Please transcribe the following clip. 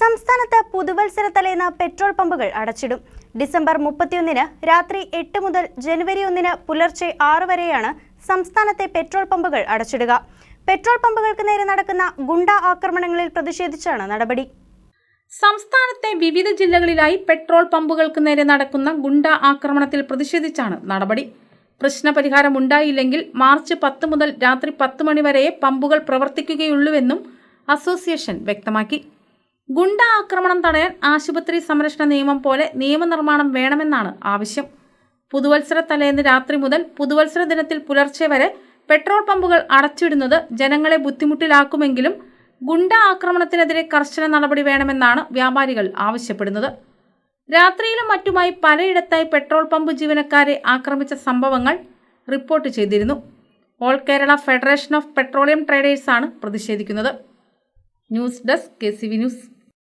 സംസ്ഥാനത്ത് പുതുവത്സര തലേന്ന് പെട്രോൾ പമ്പുകൾ അടച്ചിടും. ഡിസംബർ മുപ്പത്തിയൊന്നിന് രാത്രി എട്ട് മുതൽ ജനുവരി ഒന്നിന് പുലർച്ചെ ആറ് വരെയാണ് സംസ്ഥാനത്തെ പെട്രോൾ പമ്പുകൾ അടച്ചിടുക. പെട്രോൾ പമ്പുകൾക്ക് നേരെ നടക്കുന്ന ഗുണ്ട ആക്രമണങ്ങളിൽ പ്രതിഷേധിച്ചാണ് നടപടി. സംസ്ഥാനത്തെ വിവിധ ജില്ലകളിലായി പെട്രോൾ പമ്പുകൾക്ക് നേരെ നടക്കുന്ന ഗുണ്ട ആക്രമണത്തിൽ പ്രതിഷേധിച്ചാണ് നടപടി. പ്രശ്നപരിഹാരം ഉണ്ടായില്ലെങ്കിൽ മാർച്ച് പത്ത് മുതൽ രാത്രി പത്ത് മണി വരെ പമ്പുകൾ പ്രവർത്തിക്കുകയുള്ളൂവെന്നും അസോസിയേഷൻ വ്യക്തമാക്കി. ഗുണ്ട ആക്രമണം തടയാൻ ആശുപത്രി സംരക്ഷണ നിയമം പോലെ നിയമനിർമ്മാണം വേണമെന്നാണ് ആവശ്യം. പുതുവത്സര തലേന്ന് രാത്രി മുതൽ പുതുവത്സര ദിനത്തിൽ പുലർച്ചെ വരെ പെട്രോൾ പമ്പുകൾ അടച്ചിടുന്നത് ജനങ്ങളെ ബുദ്ധിമുട്ടിലാക്കുമെങ്കിലും ഗുണ്ട ആക്രമണത്തിനെതിരെ കർശന നടപടി വേണമെന്നാണ് വ്യാപാരികൾ ആവശ്യപ്പെടുന്നത്. രാത്രിയിലും മറ്റുമായി പലയിടത്തായി പെട്രോൾ പമ്പ് ജീവനക്കാരെ ആക്രമിച്ച സംഭവങ്ങൾ റിപ്പോർട്ട് ചെയ്തിരുന്നു. All Kerala federation of petroleum ട്രേഡേഴ്സാണ് പ്രതിഷേധിക്കുന്നത്. News desk K news.